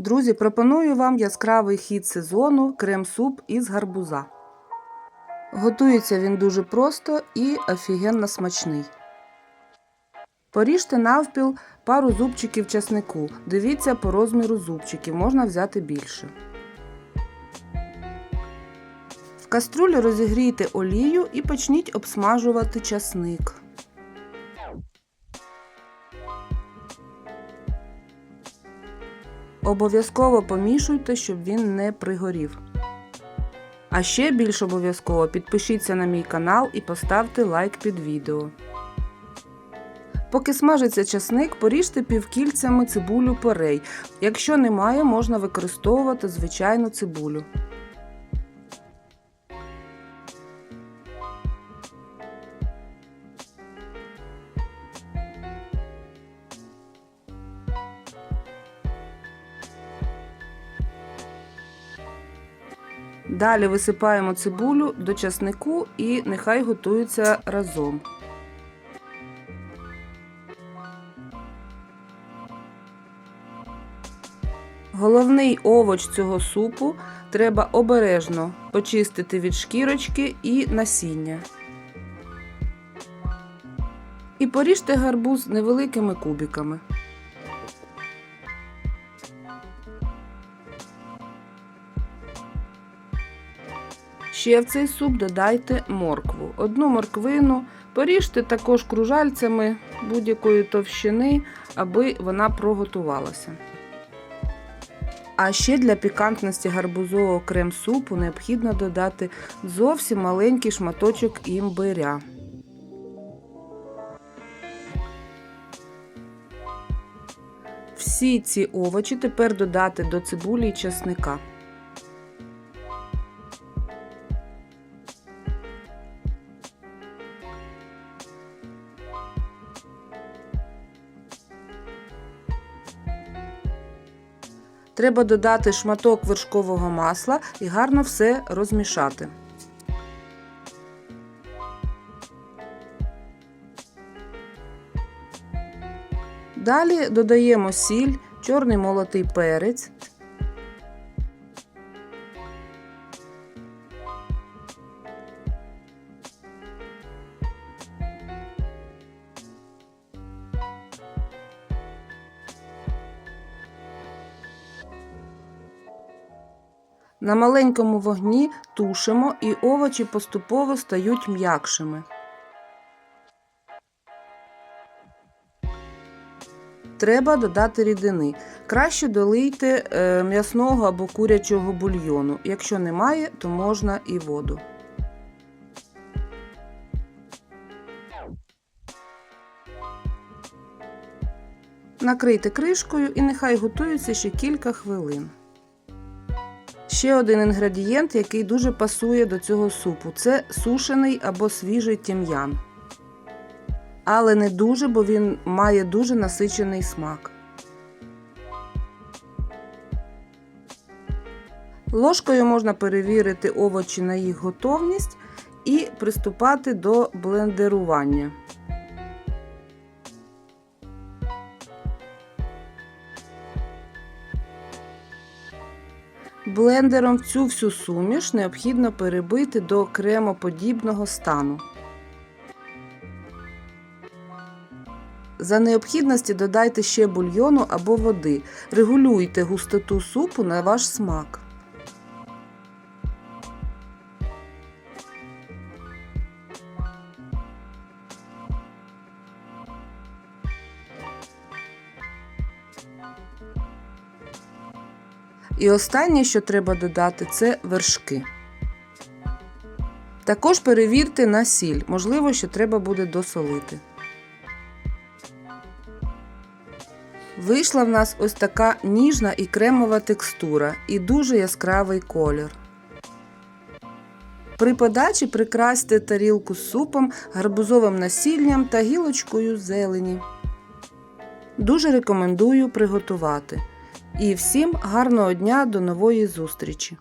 Друзі, пропоную вам яскравий хід сезону крем-суп із гарбуза. Готується він дуже просто і офігенно смачний. Поріжте навпіл пару зубчиків часнику. Дивіться по розміру зубчиків, можна взяти більше. В каструлю розігрійте олію і почніть обсмажувати часник. Обов'язково помішуйте, щоб він не пригорів. А ще більш обов'язково підпишіться на мій канал і поставте лайк під відео. Поки смажиться часник, поріжте півкільцями цибулю порей. Якщо немає, можна використовувати звичайну цибулю. Далі висипаємо цибулю до часнику і нехай готується разом. Головний овоч цього супу треба обережно очистити від шкірочки і насіння. І поріжте гарбуз невеликими кубиками. Ще в цей суп додайте моркву. Одну морквину поріжте також кружальцями будь-якої товщини, аби вона проготувалася. А ще для пікантності гарбузового крем-супу необхідно додати зовсім маленький шматочок імбиря. Всі ці овочі тепер додати до цибулі і чесника. Треба додати шматок вершкового масла і гарно все розмішати. Далі додаємо сіль, чорний молотий перець. На маленькому вогні тушимо і овочі поступово стають м'якшими. Треба додати рідини. Краще долийте е, м'ясного або курячого бульйону. Якщо немає, то можна і воду. Накрийте кришкою і нехай готується ще кілька хвилин. Ще один інгредієнт, який дуже пасує до цього супу це сушений або свіжий тім'ян. Але не дуже, бо він має дуже насичений смак. Ложкою можна перевірити овочі на їх готовність і приступати до блендерування. Блендером цю всю суміш необхідно перебити до кремоподібного стану. За необхідності додайте ще бульйону або води. Регулюйте густоту супу на ваш смак. І останнє, що треба додати, це вершки. Також перевірте на сіль, можливо, що треба буде досолити. Вийшла в нас ось така ніжна і кремова текстура і дуже яскравий колір. При подачі прикрасьте тарілку з супом, гарбузовим насінням та гілочкою зелені. Дуже рекомендую приготувати. І всім гарного дня до нової зустрічі!